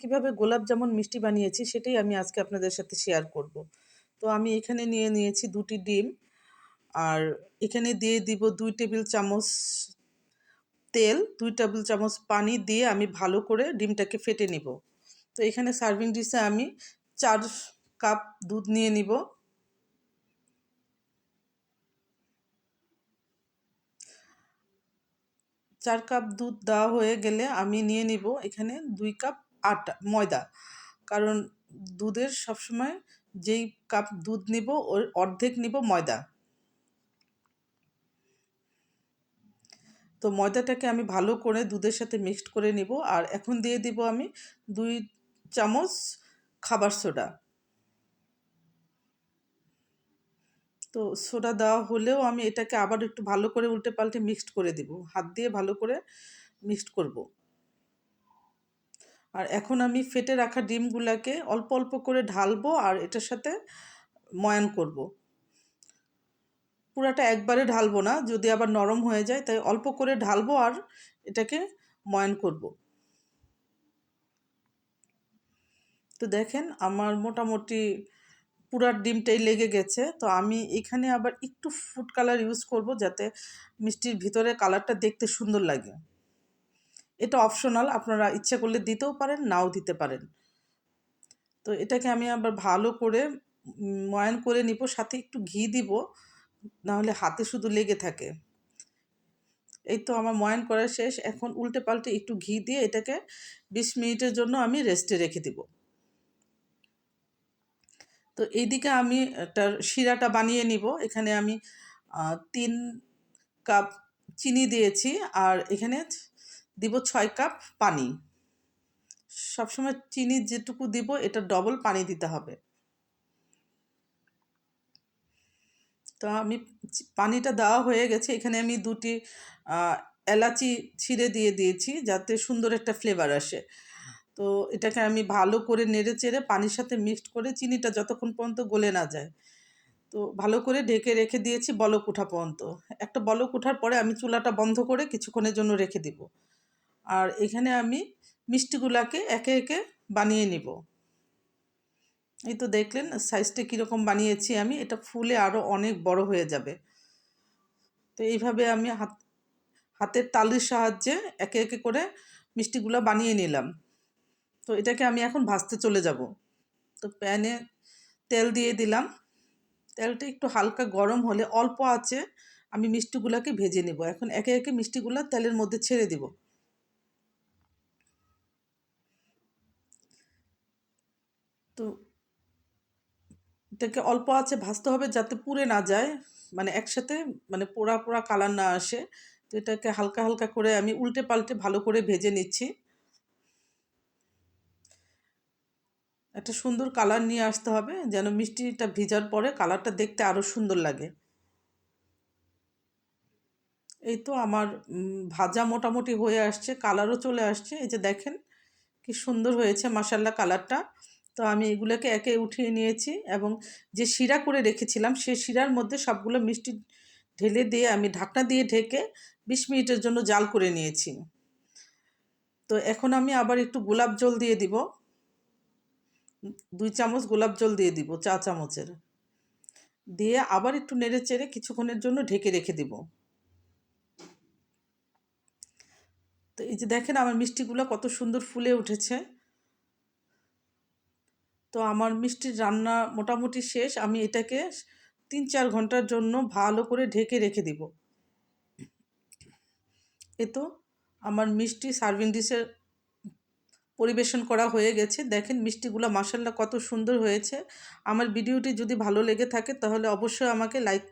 কীভাবে গোলাপ জামুন মিষ্টি বানিয়েছি সেটাই আমি আজকে আপনাদের সাথে শেয়ার করব। তো আমি এখানে নিয়ে নিয়েছি দুটি ডিম, আর এখানে দিয়ে দিব দুই টেবিল চামচ তেল, দুই টেবিল চামচ পানি দিয়ে আমি ভালো করে ডিমটাকে ফেটে নিব। তো এখানে সার্ভিং ডিশে আমি চার কাপ দুধ নিয়ে নিব। চার কাপ দুধ দেওয়া হয়ে গেলে আমি নিয়ে নিব এখানে দুই কাপ আটা, ময়দা। কারণ দুধের সবসময় যেই কাপ দুধ নিব, ওর অর্ধেক নিব ময়দা। তো ময়দাটাকে আমি ভালো করে দুধের সাথে মিক্সড করে নিব আর এখন দিয়ে দিব আমি দুই চামচ খাবার সোডা। তো সোডা দেওয়া হলেও আমি এটাকে আবার একটু ভালো করে উল্টে পাল্টে মিক্সড করে দিব। হাত দিয়ে ভালো করে মিক্সড করব। আর এখন আমি ফেটে রাখা ডিমগুলোকে অল্প অল্প করে ঢালবো আর এটার সাথে ময়ান করব। পুরাটা একবারে ঢালবো না, যদি আবার নরম হয়ে যায় তাই অল্প করে ঢালবো আর এটাকে ময়ান করব। তো দেখেন আমার মোটামুটি পুরার ডিমটাই লেগে গেছে, তো আমি এখানে আবার একটু ফুড কালার ইউজ করব যাতে মিষ্টির ভিতরে কালারটা দেখতে সুন্দর লাগে এটা অপশনাল আপনারা ইচ্ছা করলে দিতেও পারেন, নাও দিতে পারেন। তো এটাকে আমি আবার ভালো করে ময়ান করে নিব, সাথে একটু ঘি দিব, নাহলে হাতে শুধু লেগে থাকে। এই তো আমার ময়ান করা শেষ। এখন উল্টে পাল্টে একটু ঘি দিয়ে এটাকে বিশ মিনিটের জন্য আমি রেস্টে রেখে দিব। তো এইদিকে আমি একটা শিরাটা বানিয়ে নিব। এখানে আমি তিন কাপ চিনি দিয়েছি, আর এখানে দিব ছয় কাপ পানি। সবসময় চিনি যেটুকু দিব, এটা ডবল পানি দিতে হবে। তো আমি পানিটা দেওয়া হয়ে গেছে। এখানে আমি দুটি এলাচি ছিঁড়ে দিয়ে দিয়েছি যাতে সুন্দর একটা ফ্লেভার আসে। তো এটাকে আমি ভালো করে নেড়ে চেড়ে পানির সাথে মিক্সড করে চিনিটা যতক্ষণ পর্যন্ত গলে না যায়। তো ভালো করে ঢেকে রেখে দিয়েছি বলক উঠা পর্যন্ত। একটা বলক উঠার পরে আমি চুলাটা বন্ধ করে কিছুক্ষণের জন্য রেখে দিব। আর এখানে আমি মিষ্টিগুলাকে একে একে বানিয়ে নিব। এই তো দেখলেন সাইজটা কীরকম বানিয়েছি আমি, এটা ফুলে আরও অনেক বড় হয়ে যাবে। তো এইভাবে আমি হাত, হাতের তালির সাহায্যে একে একে করে মিষ্টিগুলো বানিয়ে নিলাম। তো এটাকে আমি এখন ভাজতে চলে যাব। তো প্যানে তেল দিয়ে দিলাম। তেলটা একটু হালকা গরম হলে অল্প আছে আমি মিষ্টিগুলোকে ভেজে নেব। এখন একে একে মিষ্টিগুলো তেলের মধ্যে ছেড়ে দিব। তো এটাকে অল্প আছে ভাজতে হবে যাতে পুড়ে না যায় মানে একসাথে মানে পোড়া পোড়া কালার না আসে। তো এটাকে হালকা হালকা করে আমি উল্টে পাল্টে ভালো করে ভেজে নিচ্ছি। একটা সুন্দর কালার নিয়ে আসতে হবে যেন মিষ্টিটা ভিজার পরে কালারটা দেখতে আরও সুন্দর লাগে। এই তো আমার ভাজা মোটামুটি হয়ে আসছে, কালারও চলে আসছে। এই যে দেখেন কি সুন্দর হয়েছে মাসাল্লা কালারটা। তো আমি এগুলোকে একে উঠিয়ে নিয়েছি এবং যে শিরা করে রেখেছিলাম সেই শিরার মধ্যে সবগুলো মিষ্টি ঢেলে দিয়ে আমি ঢাকনা দিয়ে ঢেকে বিশ মিনিটের জন্য জাল করে নিয়েছি। তো এখন আমি আবার একটু গোলাপ জল দিয়ে দিব। দুই চামচ গোলাপ জল দিয়ে দিব, চা চামচের। দিয়ে আবার একটু নেড়ে চেড়ে কিছুক্ষণের জন্য ঢেকে রেখে দিব। তো এই যে দেখেন আমার মিষ্টিগুলো কত সুন্দর ফুলে উঠেছে। তো আমার মিষ্টির রান্না মোটামুটি শেষ। আমি এটাকে তিন চার ঘণ্টার জন্য ভালো করে ঢেকে রেখে দিব। এ তো আমার মিষ্টি সার্ভিং ডিশের পরিবেশন করা হয়ে গেছে। দেখেন মিষ্টিগুলো মাসাল্লা কত সুন্দর হয়েছে। আমার ভিডিওটি যদি ভালো লেগে থাকে তাহলে অবশ্যই আমাকে লাইক